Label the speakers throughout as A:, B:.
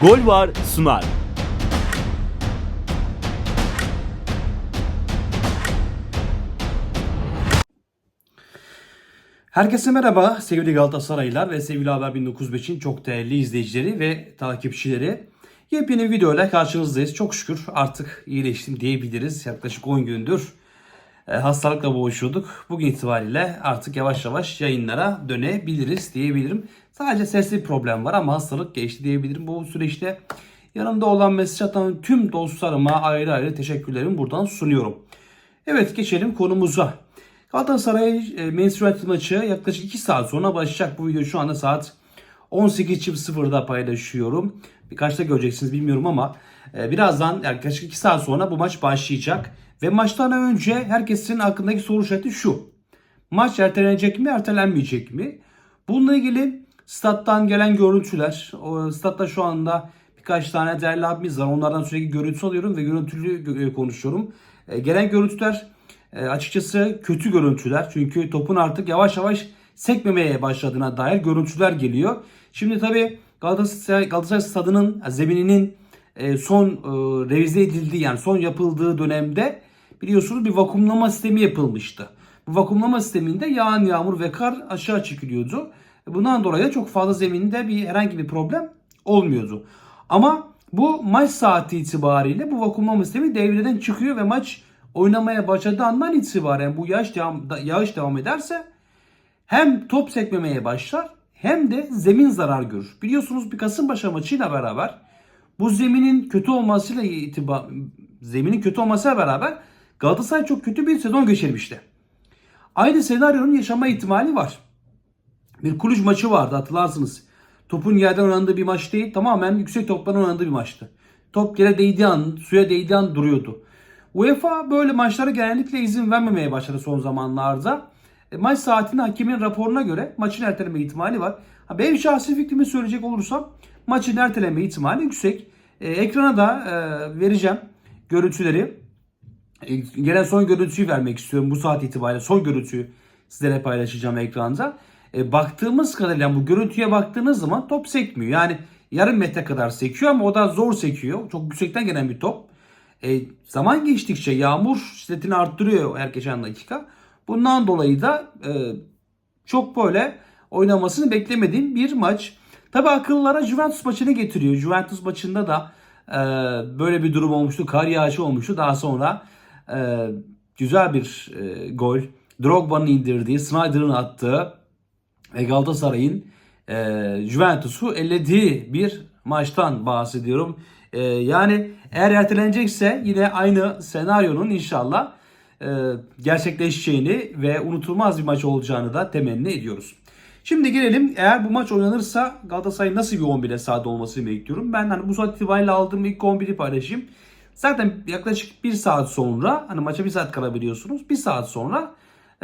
A: Gol var sunar.
B: Herkese merhaba sevgili Galatasaraylılar ve sevgili Haber 1905'in çok değerli izleyicileri ve takipçileri. Yepyeni videoyla karşınızdayız. Çok şükür artık iyileştim diyebiliriz. Yaklaşık 10 gündür e, hastalıkla boğuşuyorduk. Bugün itibariyle artık yavaş yavaş yayınlara dönebiliriz diyebilirim. Sadece sesli problem var ama hastalık geçti diyebilirim. Bu süreçte yanımda olan mesaj atan tüm dostlarıma ayrı ayrı teşekkürlerimi buradan sunuyorum. Evet geçelim konumuza. Galatasaray e, United maçı yaklaşık 2 saat sonra başlayacak. Bu video şu anda saat 18.00'da paylaşıyorum. Birkaçta göreceksiniz bilmiyorum ama e, birazdan yaklaşık 2 saat sonra bu maç başlayacak. Ve maçtan önce herkesin aklındaki soru işareti şu. Maç ertelenecek mi ertelenmeyecek mi? Bununla ilgili stat'tan gelen görüntüler. O statta şu anda birkaç tane değerli abimiz var. Onlardan sürekli görüntü alıyorum ve görüntülü gö- konuşuyorum. E, gelen görüntüler e, açıkçası kötü görüntüler. Çünkü topun artık yavaş yavaş sekmemeye başladığına dair görüntüler geliyor. Şimdi tabii Galatasaray, Galatasaray stadının zemininin e, son e, revize edildiği yani son yapıldığı dönemde biliyorsunuz bir vakumlama sistemi yapılmıştı. Bu vakumlama sisteminde yağan yağmur ve kar aşağı çekiliyordu. Bundan dolayı da çok fazla zeminde bir herhangi bir problem olmuyordu. Ama bu maç saati itibariyle bu vakumlama sistemi devreden çıkıyor ve maç oynamaya başladığı andan itibaren bu yağış devam, yağış devam ederse hem top sekmemeye başlar hem de zemin zarar görür. Biliyorsunuz bir Kasımpaşa maçıyla beraber bu zeminin kötü olmasıyla itibar zeminin kötü olmasıyla beraber Galatasaray çok kötü bir sezon geçirmişti. Aynı senaryonun yaşama ihtimali var. Bir kuluç maçı vardı hatırlarsınız. Topun yerden oynandığı bir maç değil tamamen yüksek topların oynandığı bir maçtı. Top yere değdiği an, suya değdiği an duruyordu. UEFA böyle maçlara genellikle izin vermemeye başladı son zamanlarda. E, maç saatinin hakemin raporuna göre maçın erteleme ihtimali var. Ha, benim şahsi fikrimi söyleyecek olursam maçın erteleme ihtimali yüksek. E, ekrana da e, vereceğim görüntüleri. E, gelen son görüntüyü vermek istiyorum bu saat itibariyle. Son görüntüyü sizlere paylaşacağım ekranda. E, baktığımız kadarıyla bu görüntüye baktığınız zaman top sekmiyor. Yani yarım metre kadar sekiyor ama o da zor sekiyor. Çok yüksekten gelen bir top. E, zaman geçtikçe yağmur şiddetini arttırıyor her geçen dakika. Bundan dolayı da e, çok böyle oynamasını beklemediğim bir maç. Tabi akıllara Juventus maçını getiriyor. Juventus maçında da e, böyle bir durum olmuştu. Kar yağışı olmuştu. Daha sonra e, güzel bir e, gol. Drogba'nın indirdiği, Snyder'ın attığı ve Galatasaray'ın e, Juventus'u ellediği bir maçtan bahsediyorum. E, yani eğer ertelenecekse yine aynı senaryonun inşallah e, gerçekleşeceğini ve unutulmaz bir maç olacağını da temenni ediyoruz. Şimdi gelelim eğer bu maç oynanırsa Galatasaray nasıl bir 11'e sahada olmasını bekliyorum. Ben hani bu saat itibariyle aldığım ilk 11'i paylaşayım. Zaten yaklaşık bir saat sonra hani maça bir saat kalabiliyorsunuz. Bir saat sonra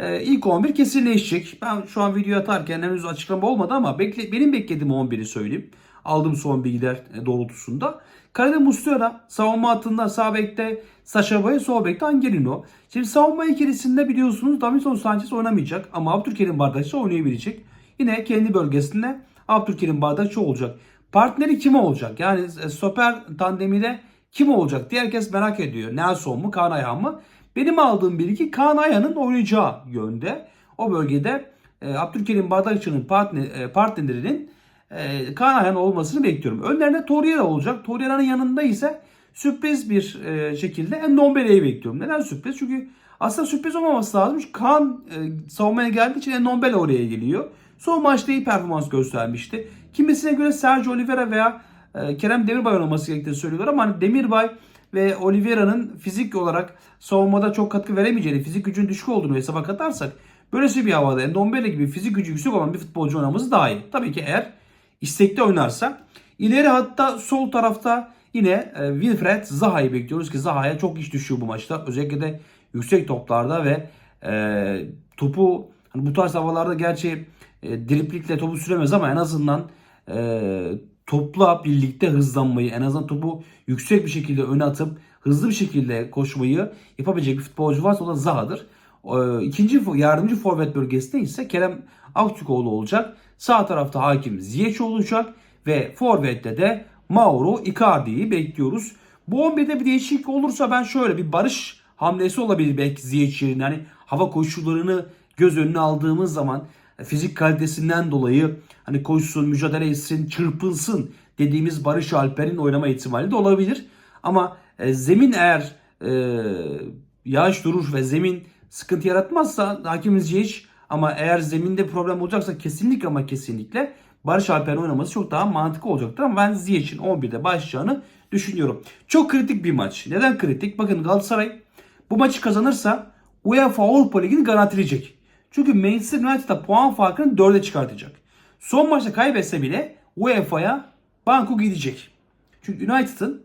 B: e, ilk 11 kesinleşecek. Ben şu an video atarken henüz açıklama olmadı ama bekle, benim beklediğim 11'i söyleyeyim. Aldığım son bilgiler e, doğrultusunda. Kalede Muslera, savunma hattında sağ bekte Saşa Boya, sol bekte Angelino. Şimdi savunma ikilisinde biliyorsunuz Davinson Sanchez oynamayacak ama Abdülkerim Bardakçı oynayabilecek. Yine kendi bölgesinde Abdülkerim Bardakçı olacak. Partneri kim olacak? Yani e, stoper tandeminde kim olacak diye herkes merak ediyor. Nelson mu, Kaan Ayhan mı? Benim aldığım bilgi Kaan Ayhan'ın oynayacağı yönde. O bölgede e, Abdülkerim Bardakçı'nın partner, e, partnerinin e, Kaan Ayhan olmasını bekliyorum. Önlerinde Torreira olacak. Torreira'nın yanında ise sürpriz bir e, şekilde Endombele'yi bekliyorum. Neden sürpriz? Çünkü aslında sürpriz olmaması lazım. Çünkü Kaan e, savunmaya geldiği için Endombele oraya geliyor. Son maçta iyi performans göstermişti. Kimisine göre Sergio Oliveira veya e, Kerem Demirbay oynaması gerektiğini söylüyorlar ama hani Demirbay ve Oliveira'nın fizik olarak savunmada çok katkı veremeyeceğini, fizik gücün düşük olduğunu hesaba katarsak böylesi bir havada Endombele gibi fizik gücü yüksek olan bir futbolcu oynaması daha iyi. Tabii ki eğer istekli oynarsa. İleri hatta sol tarafta yine e, Wilfred Zaha'yı bekliyoruz ki Zaha'ya çok iş düşüyor bu maçta. Özellikle de yüksek toplarda ve e, topu hani bu tarz havalarda gerçi e, driplikle topu süremez ama en azından e, topla birlikte hızlanmayı, en azından topu yüksek bir şekilde öne atıp hızlı bir şekilde koşmayı yapabilecek bir futbolcu varsa o da Zaha'dır. E, ikinci yardımcı forvet bölgesinde ise Kerem Aktürkoğlu olacak. Sağ tarafta hakim Ziyech olacak ve forvette de Mauro Icardi'yi bekliyoruz. Bu 11'de bir değişiklik olursa ben şöyle bir barış hamlesi olabilir belki Ziyech yerine. Hani hava koşullarını göz önüne aldığımız zaman fizik kalitesinden dolayı hani koşsun, mücadele etsin, çırpınsın dediğimiz Barış Alper'in oynama ihtimali de olabilir. Ama e, zemin eğer e, yağış durur ve zemin sıkıntı yaratmazsa Hakim Ziyech ama eğer zeminde problem olacaksa kesinlikle ama kesinlikle Barış Alper'in oynaması çok daha mantıklı olacaktır. Ama ben Ziyech'in 11'de başlayacağını düşünüyorum. Çok kritik bir maç. Neden kritik? Bakın Galatasaray bu maçı kazanırsa UEFA Avrupa Ligi'ni garantileyecek. Çünkü Manchester United'a puan farkını 4'e çıkartacak. Son maçta kaybetse bile UEFA'ya banko gidecek. Çünkü United'ın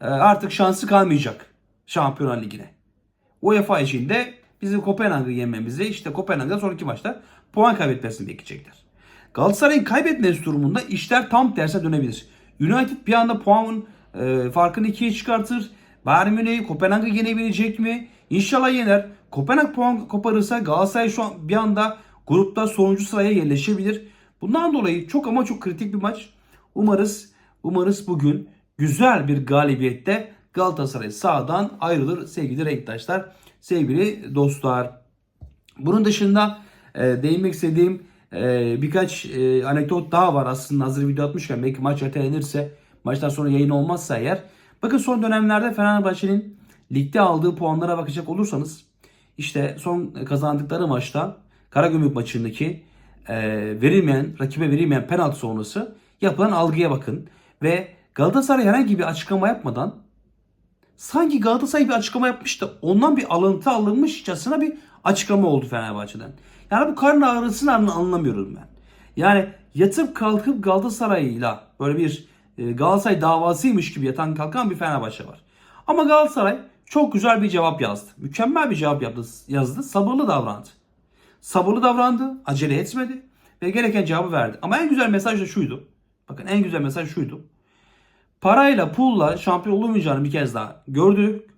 B: e, artık şansı kalmayacak Şampiyonlar Ligi'ne. UEFA için de bizim Kopenhag'ı yenmemizi işte Kopenhag'da sonraki maçta puan kaybetmesini bekleyecekler. Galatasaray'ın kaybetmesi durumunda işler tam terse dönebilir. United bir anda puanın e, farkını ikiye çıkartır. Bayern Münih Kopenhag'ı yenebilecek mi? İnşallah yener. Kopenhag puan koparırsa Galatasaray şu an bir anda grupta sonuncu sıraya yerleşebilir. Bundan dolayı çok ama çok kritik bir maç. Umarız umarız bugün güzel bir galibiyette Galatasaray sağdan ayrılır sevgili renktaşlar, sevgili dostlar. Bunun dışında e, değinmek istediğim e, birkaç e, anekdot daha var aslında hazır video atmışken belki maç ertelenirse maçtan sonra yayın olmazsa eğer. Bakın son dönemlerde Fenerbahçe'nin ligde aldığı puanlara bakacak olursanız işte son kazandıkları maçta Karagümrük maçındaki e, verilmeyen, rakibe verilmeyen penaltı sonrası yapılan algıya bakın. Ve Galatasaray herhangi bir açıklama yapmadan sanki Galatasaray bir açıklama yapmış da ondan bir alıntı alınmışçasına bir açıklama oldu Fenerbahçe'den. Yani bu karın ağrısını anla- anlamıyorum ben. Yani yatıp kalkıp Galatasaray'la böyle bir e, Galatasaray davasıymış gibi yatan kalkan bir Fenerbahçe var. Ama Galatasaray çok güzel bir cevap yazdı. Mükemmel bir cevap yaptı, yazdı. Sabırlı davrandı. Sabırlı davrandı, acele etmedi ve gereken cevabı verdi. Ama en güzel mesaj da şuydu. Bakın en güzel mesaj şuydu. Parayla, pulla şampiyon olamayacağını bir kez daha gördük.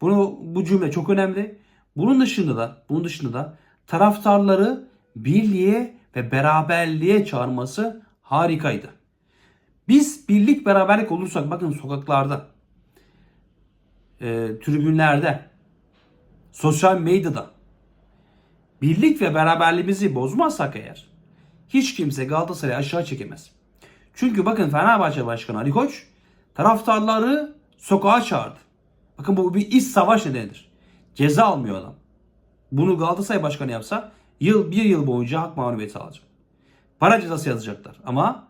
B: Bunu bu cümle çok önemli. Bunun dışında da, bunun dışında da taraftarları birliğe ve beraberliğe çağırması harikaydı. Biz birlik beraberlik olursak bakın sokaklarda, e, tribünlerde, sosyal medyada birlik ve beraberliğimizi bozmazsak eğer hiç kimse Galatasaray'ı aşağı çekemez. Çünkü bakın Fenerbahçe Başkanı Ali Koç taraftarları sokağa çağırdı. Bakın bu bir iç savaş nedenidir. Ceza almıyor adam. Bunu Galatasaray Başkanı yapsa yıl bir yıl boyunca hak mağlubiyeti alacak. Para cezası yazacaklar. Ama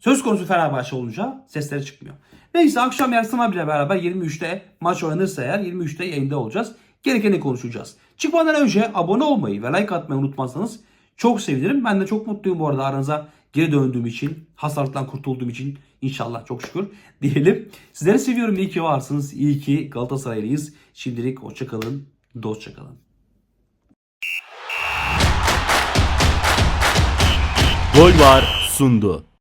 B: söz konusu Fenerbahçe olunca sesleri çıkmıyor. Neyse akşam Yarsın abiyle beraber 23'te maç oynanırsa eğer 23'te yayında olacağız. Gerekeni konuşacağız. Çıkmadan önce abone olmayı ve like atmayı unutmazsanız çok sevinirim. Ben de çok mutluyum bu arada aranıza geri döndüğüm için, hastalıktan kurtulduğum için inşallah çok şükür diyelim. Sizleri seviyorum. İyi ki varsınız. İyi ki Galatasaraylıyız. Şimdilik hoşçakalın. Dostçakalın.
A: Gol var sundu.